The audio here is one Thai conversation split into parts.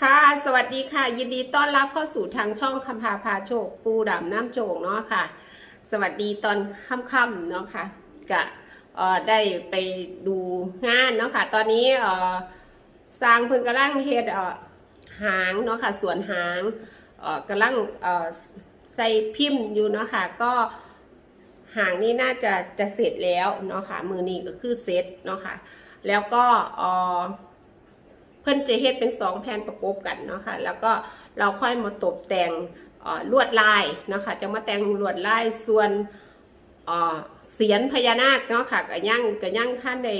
ค่ะ สวัสดีค่ะ ยินดีต้อนรับเข้าสู่ทางช่องคำพาพาโชค ปูดำน้ำโจงเนาะค่ะ สวัสดีตอนค่ำๆเนาะค่ะกะได้ไปดูงานเนาะค่ะ ตอนนี้สร้างเพิ่งกำลังเฮ็ดหางเนาะค่ะสวนหางเอ่อกำลังใส่พิมพ์อยู่เนาะค่ะ ก็หางนี้น่าจะจะเสร็จแล้วเนาะค่ะ มือนี้ก็คือเสร็จเนาะค่ะ แล้วก็ พิ่นจะเฮ็ดเป็นสองแผ่นประกบกันเนาะค่ะแล้วก็เราค่อยมาตกแต่งลวดลายเนาะค่ะจะมาแต่งลวดลายส่วนเสียนพญานาคเนาะค่ะก็ย่างก็ย่างขั้นได้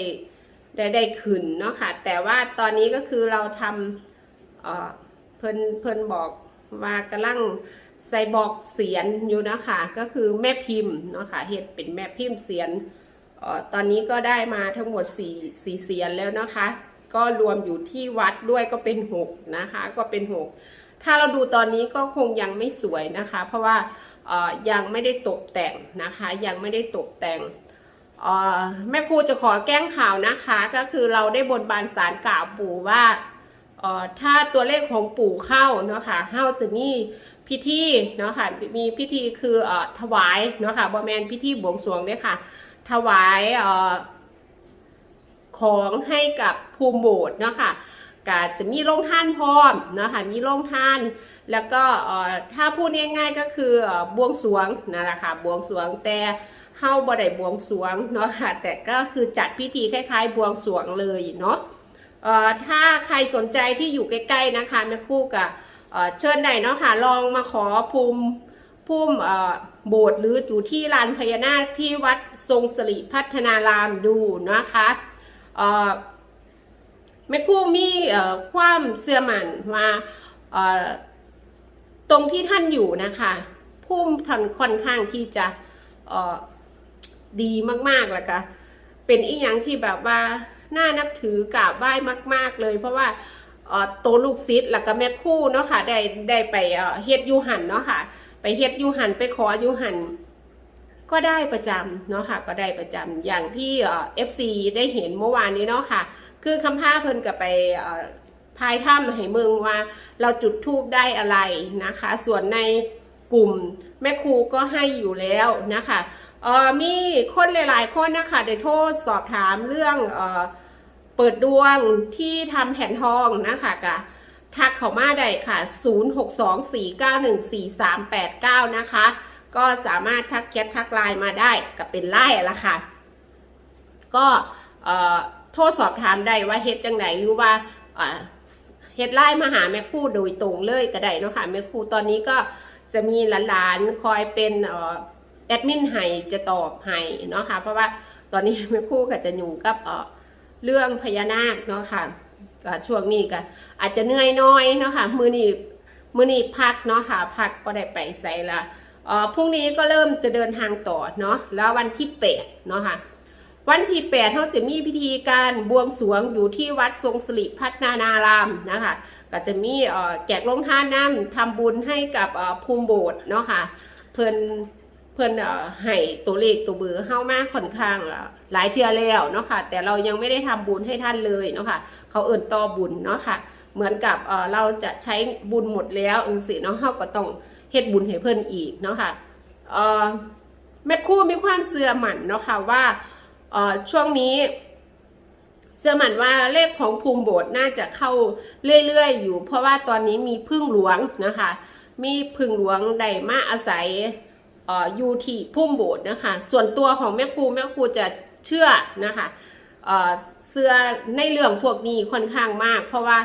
ได้ได้ขึ้นเนาะค่ะแต่ว่าตอนนี้ก็คือเราทำเอ่อเพิ่นเพิ่นบอกว่ากำลังใส่บอกเสียนอยู่นะค่ะก็คือแม่พิมพ์เนาะค่ะเฮ็ดเป็นแม่พิมพ์เสียนออตอนนี้ก็ได้มาทั้งหมด4 4เสียนแล้วนะคะ ก็รวมอยู่ที่วัดด้วยก็เป็น6นะคะก็เป็น6ถ้าเราดูตอนนี้ก็คงยังไม่สวยนะคะ เพราะว่ายังไม่ได้ตกแต่งนะคะ ยังไม่ได้ตกแต่งแม่ครูจะขอแก้งข่าวนะคะ ก็คือเราได้บนบานสารกล่าวปู่ว่าถ้าตัวเลขของปู่เข้าเนาะค่ะเฮาจะมีพิธีเนาะค่ะมีพิธีคืออถวายเนาะค่ะบอแมนพิธีบวงสรวงด้วยค่ะ ถวายอ ของให้กับภูมิโบสถ์เนาะค่ะก็จะมีโรงท่านพร้อมเนาะค่ะมีโรงท่าน แล้วก็ถ้าพูดง่ายๆก็คือเอ่อบวงสรวงนั่นแหละค่ะบวงสรวงแต่เฮาบ่ได้บวงสรวงเนาะค่ะ แต่ก็คือจัดพิธีคล้ายๆ บวงสรวงเลยเนาะเอ่อถ้าใครสนใจที่อยู่ใกล้ๆนะคะแม่คู่กับเอ่อเชิญได้เนาะค่ะลองมาขอภูมิพุ่มเอ่อโบสถ์หรืออยู่ที่ลานพญานาคที่วัดทรงสิริพัฒนารามดูนะคะ แม่ครู่มีความเสื่อมันว่าตรงที่ท่านอยู่นะคะพุ่มท่านค่อนข้างที่จะดีมากๆแล้วก็เป็นอีหยังที่แบบว่าน่านับถือกราบไหว้มาก ๆ เลย เพราะว่าเอ่อตัวลูกศิษย์แล้วก็แม่คู่เนาะค่ะได้ได้ไปเฮ็ดยูหันเนาะค่ะ ไปเฮ็ดยูหันไปขออยูหัน ก็ได้ประจำเนาะค่ะก็ได้ประจำอย่างที่เอฟซีได้เห็นเมื่อวานนี้เนาะค่ะ คือคำพาเพิ่นกับไปเอ่อทายถ้ำให้เมืองว่าเราจุดทูบได้อะไรนะคะ ส่วนในกลุ่มแม่ครูก็ให้อยู่แล้วนะคะเออมีคนหลาย ๆ คนนะคะได้โทรสอบถามเรื่องเออเปิดดวงที่ทำแผ่นทองนะคะกะทักเข้ามาได้ค่ะ 0624914389 นะคะ ก็สามารถทักแชททักไลน์มาได้กับเป็นไล่ละค่ะ ก็เอ่อโทรสอบถามได้ว่าเฮ็ดจังไหนหรือว่าเอ่อเฮ็ดไล่มาหาแม่ครู่โดยตรงเลยก็ได้เนาะค่ะแม่ครู่ตอนนี้ก็จะมีหลานๆคอยเป็นเอ่อแอดมินให้จะตอบให้เนาะค่ะเพราะว่าตอนนี้แม่ครู่ก็จะอยู่กับเอ่อเรื่องพญานาคเนาะค่ะก็ช่วงนี้ก็อาจจะเหนื่อยน้อยเนาะค่ะมือนี้มือนี้พักเนาะค่ะพักก็ได้ไปใส่ละ พรุ่งนี้ก็เริ่มจะเดินทางต่อเนาะแล้ววันที่แปดเนาะค่ะวันที่แปดเขาจะมีพิธีการบวงสรวงอยู่ที่วัดทรงสิริพัฒนานารามนะคะก็จะมีแจกลงท่านน้ำทำบุญให้กับภูมิโบสถ์เนาะค่ะเพิ่นเพิ่นเอ่อให้ตัวเลขตัวเบอร์เข้ามาค่อนข้างหลายเทื่อแล้วเนาะค่ะแต่เรายังไม่ได้ทำบุญให้ท่านเลยเนาะค่ะเขาเอิ่นต่อบุญเนาะค่ะเหมือนกับเราจะใช้บุญหมดแล้วจังสิเนาะเฮาก็ต้อง เฮ็ดบุญให้เพิ่นอีกเนาะค่ะเออแม่ครู่มีความเสื่อมันเนาะค่ะว่าเออช่วงนี้เสื่อมันว่าเลขของภูมิโบสถ์น่าจะเข้าเรื่อยๆอยู่ เพราะว่าตอนนี้มีพึ่งหลวงนะคะ มีพึ่งหลวงได้มาอาศัยออยู่ที่พุ่มโบสถ์นะคะ ส่วนตัวของแม่ครูแม่ครูจะเชื่อนะคะเอ่อเสื้อในเรื่องพวกนี้ค่อนข้างมาก เพราะว่า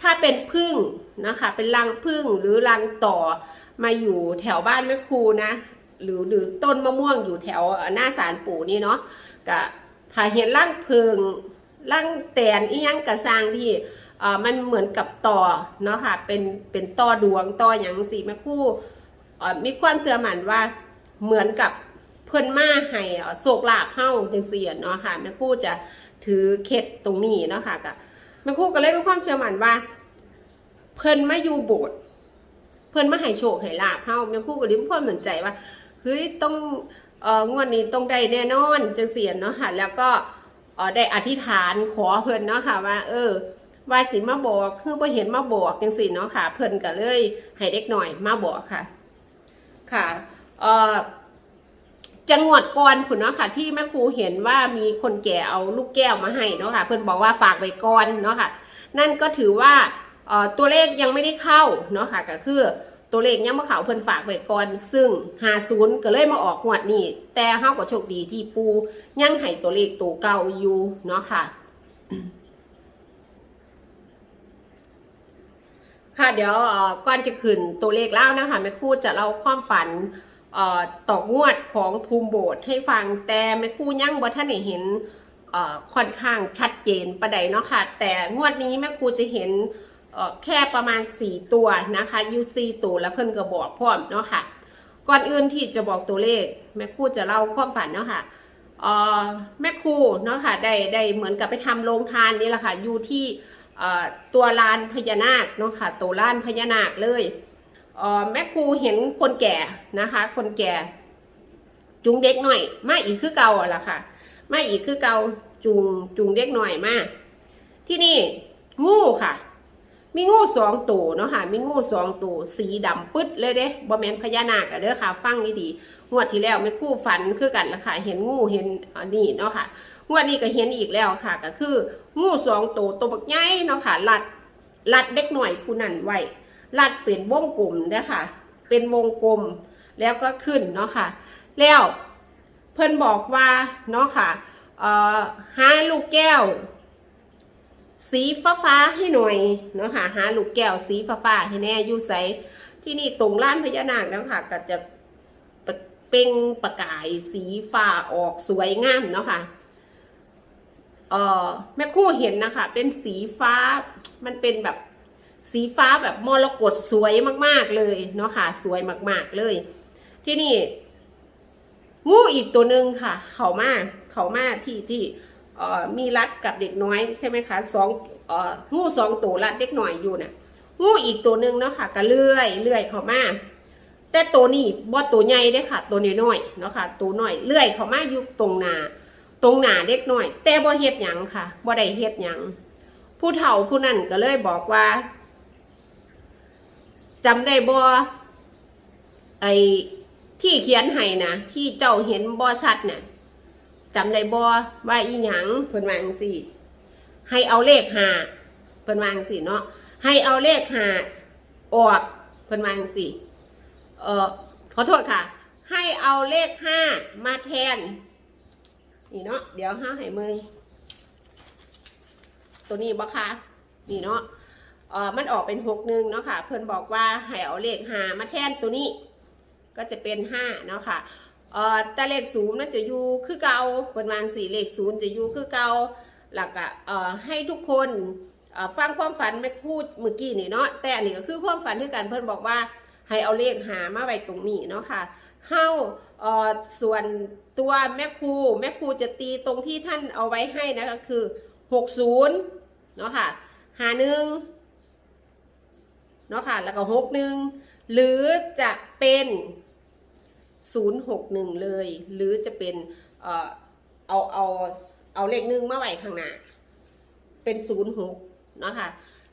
ถ้าเป็นพึ่งนะคะ เป็นรังพึ่งหรือรังต่อ มาอยู่แถวบ้านแม่ครูนะ หรือหรือต้นมะม่วงอยู่แถวหน้าศาลปู่นี่เนาะก็ถ้าเห็นร่างพึงร่างแตนอียังกระสร้างที่เอ่อมันเหมือนกับต่อเนาะค่ะเป็นเป็นต่อดวงต่ออย่างสีแม่ครูเอ่อมีความเสื่อมันว่าเหมือนกับเพิ่นมาให้โศกลาภเฮาจังซี่อะเนาะค่ะแม่ครูจะถือเคล็ดตรงนี้เนาะค่ะกับแม่ครูก็เลยมีความเชื่อมั่นว่า เพิ่นมาอยู่โบสถ์ เพิ่อนมาให้โชคให้ลาภเฮาแม่ครูก็เลยมีความมั่นใจว่าเฮ้ยต้องเอองวดนี้ต้องได้แน่นอนจังเสียนเนาะค่ะ แล้วก็เออได้อธิษฐานขอเพิ่นเนาะค่ะว่า เออว่าสิมาบอกคือบ่เห็นมาบอกจังซี่เนาะค่ะ เพิ่นก็เลยให้เด็กหน่อยมาบอกค่ะ ค่ะเอ่อจังหวัดก่อนคุณเนาะค่ะ ที่แม่ครูเห็นว่ามีคนแก่เอาลูกแก้วมาให้เนาะค่ะ เพิ่นบอกว่าฝากไว้ก่อนเนาะค่ะ นั่นก็ถือว่า ตัวเลขยังไม่ได้เข้าเนาะค่ะก็คือตัวเลขยังมาเขาเพิ่นฝากไว้ก่อนซึ่ง50ก็เลยมาออกงวดนี้ แต่เฮาก็โชคดีที่ปูยังให้ตัวเลขตัวเก่าอยู่เนาะค่ะ ค่ะเดี๋ยวก่อนจะขึ้นตัวเลขเล่านะคะแม่ครูจะเล่าความฝันเอ่อต่องวดของภูมิโบสถ์ให้ฟังแต่แม่ครูยังบ่ท่านเห็นค่อนข้างชัดเจนประใดเนาะค่ะ แต่งวดนี้แม่ครูจะเห็น แค่ประมาณ 4 ตัวนะคะอยูซีตัวแล้วเพิ่นก็บอกพร้อมเนาะค่ะ ก่อนอื่นที่จะบอกตัวเลข แม่ครูจะเล่าความฝันเนาะค่ะเอ่อแม่ครูเนาะค่ะได้ได้เหมือนกับไปทำโรงทานนี่แหละค่ะอยู่ที่ตัวลานพญานาคเนาะค่ะตัวลานพญานาคเลยเแม่ครูเห็นคนแก่นะคะ คนแก่ จุงเด็กหน่อย มาอีกคือเก่าอะล่ะค่ะ มาอีกคือเก่าจุงจุงเด็กหน่อยมาที่นี่งูค่ะ มีงูสองตัวเนาะค่ะ มีงูสองตัวสีดำปึ๊ดเลยเด้บ่แมนพญานาคอะเด้อค่ะ ฟังนี่ดีงวดที่แล้วแม่ครู่ฝันคือกันละค่ะ เห็นงูเห็นอันนี้เนาะค่ะงวดนี้ก็เห็นอีกแล้วค่ะ ก็คืองูสองตัวตัวบักใหญ่เนาะค่ะลัดลัดเด็กหน่อยผู้นั้นไว้ลัดเป็นวงกลมเด้อค่ะ เป็นวงกลมแล้วก็ขึ้นเนาะค่ะ แล้วเพิ่นบอกว่าเนาะค่ะเอ่อหาลูกแก้ว สีฟ้าฟ้าให้หน่อยเนาะค่ะหาลูกแก้วสีฟ้าฟ้าให้แน่อยู่ใสที่นี่ตรงล้านพญานาคแล้วค่ะก็จะเป่งประกายสีฟ้าออกสวยงามเนาะค่ะเออแม่คู่เห็นนะคะ เป็นสีฟ้ามันเป็นแบบสีฟ้าแบบมรกตสวยมากๆเลยเนาะค่ะ สวยมากๆเลย ที่นี่งูอีกตัวหนึ่งค่ะ เขามาเขามาที่ที่ มีรัดกับเด็กน้อยใช่ไหมคะสองงูสองตัวรัดเด็กน้อยอยู่น่ะงูอีกตัวหนึ่งเนาะค่ะก็เลื่อยเลื่อยเขามาแต่ตัวนี้บ่ตัวใหญ่เด้ค่ะ ตัวน้อยเนาะค่ะ ตัวน้อยเลื่อยเขามาอยู่ตรงหนาตรงหนาเด็กน้อย แต่บ่เฮ็ดหยังค่ะบ่ได้เฮ็ดหยังผู้เฒ่าผู้นั้นก็เลยบอกว่าจำได้บ่ไอที่เขียนให้นะที่เจ้าเห็นบ่ชัดน่ะ จำได้บ่ว่าอีหยังเพิ่นวาจังซี่ ให้เอาเลขห้าเพิ่นวาจังซี่เนาะให้เอาเลขห้าออกเพิ่นวาจังซี่เอ่อขอโทษค่ะ ให้เอาเลขห้ามาแทน นี่เนาะเดี๋ยวห้าให้มือตัวนี้บ่คะนี่เนาะเออมันออกเป็นหกหนึ่งเนาะค่ะ เพิ่นบอกว่าให้เอาเลขหามาแทนตัวนี้ ก็จะเป็นห้าเนาะค่ะ เอ่อแต่เลขศูนย์นั่นจะอยู่คือเก่าเพิ่นวางสี่เลขศูนย์จะอยู่คือเก่าหลักอะเอ่อให้ทุกคนเอ่อฟังความฝันไม่พูดเมื่อกี้นี่เนาะแต่อันนี้ก็คือความฝันที่กันเพิ่นบอกว่าให้เอาเลขหามาไว้ตรงนี้เนาะค่ะเฮาเอ่อส่วนตัวแม่ครูแม่ครูจะตีตรงที่ท่านเอาไว้ให้นะคะคือ60เนาะค่ะหาหนึ่งเนาะค่ะแล้วก็หกหนึ่งหรือจะเป็น 061 เลย หรือจะเป็นเอ่อเอาเอาเอาเลขหนึ่งมาไว้ข้างหน้า เป็น 06เนาะค่ะ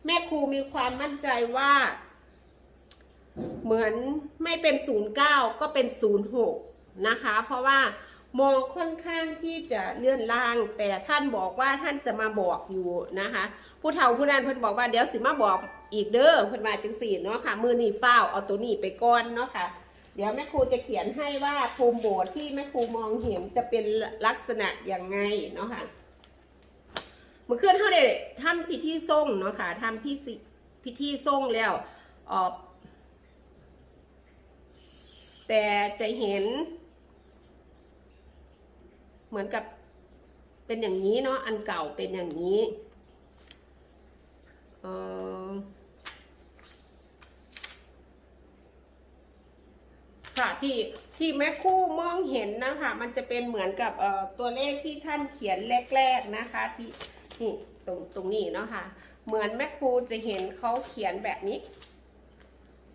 แม่ครูมีความมั่นใจว่า เหมือนไม่เป็น 09 ก็เป็น 06 นะคะ เพราะว่ามองค่อนข้างที่จะเลื่อนล่าง แต่ท่านบอกว่าท่านจะมาบอกอยู่นะคะ ผู้เฒ่าผู้นั้นเพิ่นบอกว่าเดี๋ยวสิมาบอกอีกเด้อเพิ่นมาจังสี่เนาะค่ะมือนี่เฝ้าเอาตัวนี้ไปก่อนเนาะค่ะ เดี๋ยวแม่ครูจะเขียนให้ว่าภูมิโบสถ์ที่แม่ครูมองเห็นจะเป็นลักษณะอย่างไงเนาะค่ะเมื่อคืนเขาได้ทำพิธีส่งเนาะค่ะทำพิธีพิธีส่งแล้วออแต่จะเห็น เหมือนกับเป็นอย่างนี้เนาะอันเก่าเป็นอย่างนี้เออ ค่ะที่ที่แม่คู่มองเห็นนะคะมันจะเป็นเหมือนกับตัวเลขที่ท่านเขียนแรกๆนะคะที่นี่ตรงตรงนี้เนาะค่ะเหมือนแม่ครูจะเห็นเขาเขียนแบบนี้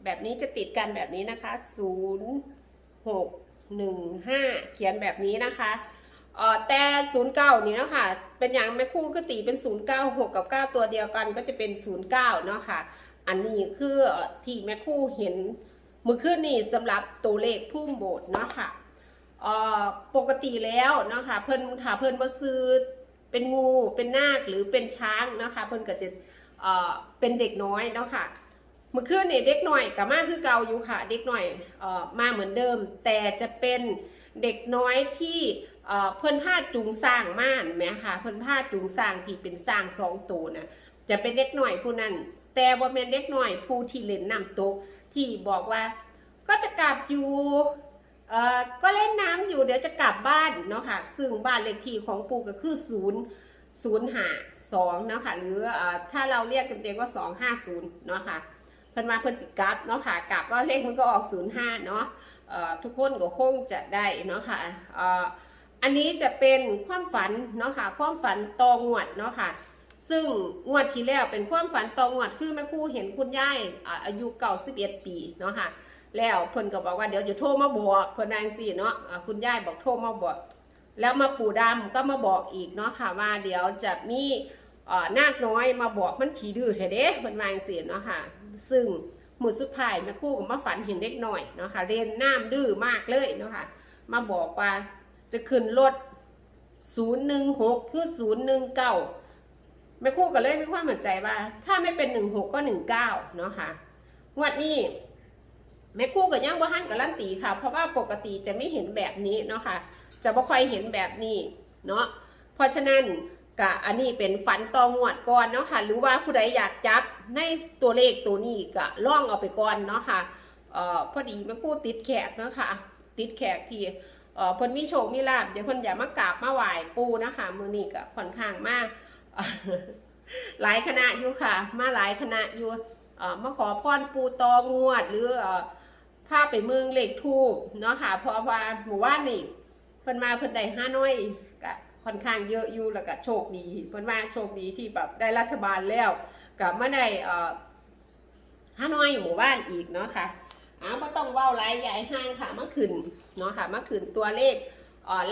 แบบนี้จะติดกันแบบนี้นะคะศูนย์หกหนึ่งห้าเขียนแบบนี้นะคะเออแต่ศูนย์เก้านี่เนาะค่ะเป็นอย่างแม่ครู่ก็ตีเป็นศูนย์เก้าหกกับเก้าตัวเดียวกันก็จะเป็นศูนย์เก้าเนาะค่ะอันนี้คือที่แม่ครู่เห็น มือขึ้นนี่สำหรับตัวเลขพุ่มโบสถ์เนาะค่ะเอ่อปกติแล้วเนาะค่ะเพิ่นถ้าเพิ่นบ่ซื้อเป็นงูเป็นนาคหรือเป็นช้างเนาะค่ะเพิ่นก็จะเอ่อเป็นเด็กน้อยเนาะค่ะเมื่อคืนนี่เด็กหน่อยกับมาคือเก่าอยู่ค่ะ เด็กหน่อยอ่อมาเหมือนเดิม แต่จะเป็นเด็กน้อยที่เอ่อเพิ่นผ้าจูงสร้างม่านไหมคะเพิ่นผ้าจูงสร้างที่เป็นสร้างสองตัวนะจะเป็นเด็กหน่อยผู้นั้นแต่ว่าเป็นเด็กหน่อยผู้ที่เล่นน้ำตก ที่บอกว่า ก็จะกลับอยู่เอ่อก็เล่นน้ำอยู่เดี๋ยวจะกลับบ้านเนาะค่ะ ซึ่งบ้านเลขที่ของปู่ก็คือศูนย์ศูนย์หาสองเนาะค่ะ หรือเอ่อถ้าเราเรียกกันเต็มก็สองห้าศูนย์เนาะค่ะเพิ่นมาเพิ่นสิกลับเนาะค่ะกลับก็เลขมันก็ออก05เนาะเอ่อทุกคนก็คงจะได้เนาะค่ะเอ่ออันนี้จะเป็นความฝันเนาะค่ะ ความฝันตองวดเนาะค่ะ ซึ่งงวดที่แล้วเป็นความฝันตองวดคือแม่ครูเห็นคุณยายอายุเก่าอายุ91ปีเนาะค่ะ แล้วเพิ่นก็บอกว่าเดี๋ยวจะโทรมาบอกเพิ่นนางสิเนาะคุณยายบอกโทรมาบอก แล้วมาปู่ดำก็มาบอกอีกเนาะค่ะว่าเดี๋ยวจะมีนาคน้อยมาบอกมันขี่ดื้อแท้เด้เพิ่นวางสิเนาะค่ะ ซึ่งหมุดสุดท้ายแม่ครู่ก็มาฝันเห็นเด็กหน่อยเนาะค่ะเรียนน้ำดื้อมากเลยเนาะค่ะ มาบอกว่าจะขึ้นรถ016คือ019 แม่ครู่ก็เลยมีความมั่นใจว่า ถ้าไม่เป็น16ก็19เก้าเนาะค่ะงวดนี้แม่ครู่กับย่างบ่ฮั่นกับลั่นตีค่ะ เพราะว่าปกติจะไม่เห็นแบบนี้เนาะค่ะ จะบ่ค่อยเห็นแบบนี้เนาะเพราะฉะนั้นกะอันนี้เป็นฝันตองวดก่อนเนาะค่ะ หรือว่าผู้ใดอยากจับในตัวเลขตัวนี้ก็ล่องเอาไปก่อนเนาะค่ะเอ่อพอดีแม่ครู่ติดแขกเนาะค่ะ ติดแขกที่เอ่อเพิ่นมีโชคมีลาบเดี๋ยวเพิ่นอยากมากราบมาไหว้ปูนะคะมือนี้ก็ค่อนข้างมาก หลายคณะอยู่ค่ะ มาหลายคณะอยู่มาขอพรปูตองวด หรือเอ่อพาไปเมืองเลขทูบเนาะค่ะเพราะว่าหมู่บ้านนี่เพิ่นมาเพิ่นได้ห้าน้อยก็ค่อนข้างเยอะอยู่แล้วก็โชคดีเพิ่นว่าโชคดีที่แบบได้รัฐบาลแล้วก็มาได้เอ่อห้าน้อยหมู่บ้านอีกเนาะค่ะอ้าวก็ต้องเว้าหลายใหญ่ห้างค่ะเมื่อคืนเนาะค่ะเมื่อคืนตัวเลข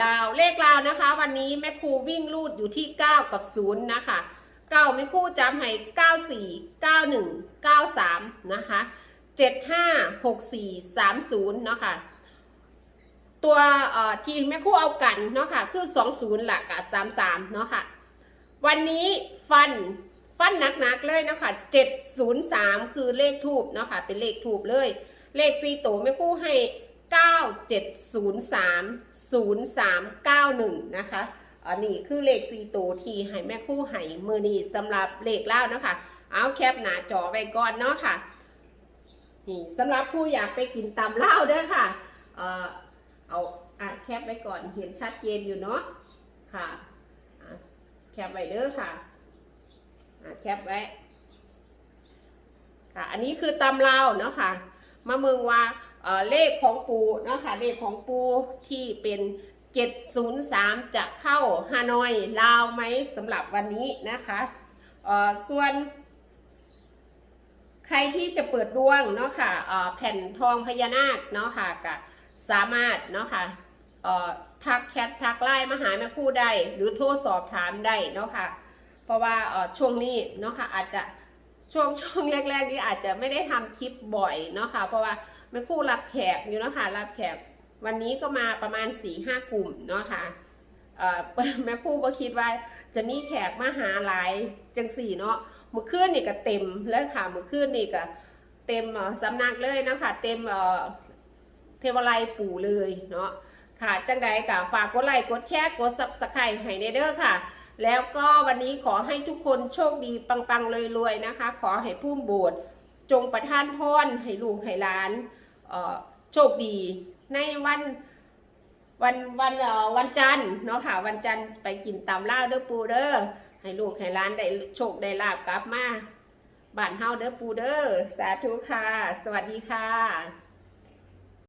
ลาวเลขลาวนะคะ วันนี้แม่ครูวิ่งลูดอยู่ที่ 9 กับ 0 นะคะ 9 แม่ครูจำให้ 94 91 93 นะคะ 75 64 30 เนาะค่ะตัวทีแม่ครูเอากันเนาะค่ะคือ 20 หลักกับ33 เนาะค่ะวันนี้ฟันฟันหนักๆเลยเนาะคะ703 คือเลขทูบเนาะค่ะเป็นเลขทูบเลย เลข4ตัวแม่ครูให้ 97030391 นะคะอันนี้คือเลข4ตัวที่ให้แม่คู่ให้มือนี้สำหรับเลขเล่านะคะ เอาแคปหน้าจอไว้ก่อนเนาะค่ะ นี่สำหรับผู้อยากไปกินตำเล่าเด้อค่ะ เอ่อเอาอะแคปไว้ก่อนเห็นชัดเจนอยู่เนาะค่ะ แคปไว้เด้อค่ะแคปไว้ค่ะ อันนี้คือตำเลาเนาะค่ะ มาเมืองว่า เลขของปูเนาะค่ะเลขของปูที่เป็น 703 จะเข้าฮานอยลาวไหมสำหรับวันนี้นะคะส่วน ใครที่จะเปิดดวงเนาะค่ะเอ่อแผ่นทองพญานาคเนาะค่ะก็สามารถเนาะค่ะเอ่อทักแชททักไลน์มาหาแม่คู่ได้ หรือโทรสอบถามได้เนาะค่ะเพราะว่าช่วงนี้เนาะค่ะอาจจะช่วงช่วงแรกๆนี้อาจจะไม่ได้ทำคลิปบ่อยเนาะค่ะเพราะว่า แม่ครู่รับแขกอยู่เนาะค่ะรับแขกวันนี้ก็มาประมาณ4ี่ห้ากลุ่มเนาะค่ะเอ่อแม่ครู่ก็คิดว่าจะมีแขกมาหาหลายจังสี่เนาะเมื่อคืนนี่ก็เต็มแล้วค่ะเมื่อคืนนี่ก็เต็มเอ่อสำนักเลยนะคะเต็มเทวไลยปู่เลยเนาะค่ะจังใดก็ฝากกดไลค์กดแชร์กดซับสไครต์ให้ในเด้อค่ะ แล้วก็วันนี้ขอให้ทุกคนโชคดีปังๆรวยๆนะคะ ขอให้ผู้โบสถ์จงประทานพรให้ลูกให้หลาน โชคดีในวันวันวันวันจันทร์เนาะค่ะ วันจันทร์ไปกินตำล่าเด้อปูเด้อให้ลูกให้ร้านได้โชคได้ลาบกลับมาบ้านเฮาเด้อปูเด้อสาธุค่ะ สวัสดีค่ะ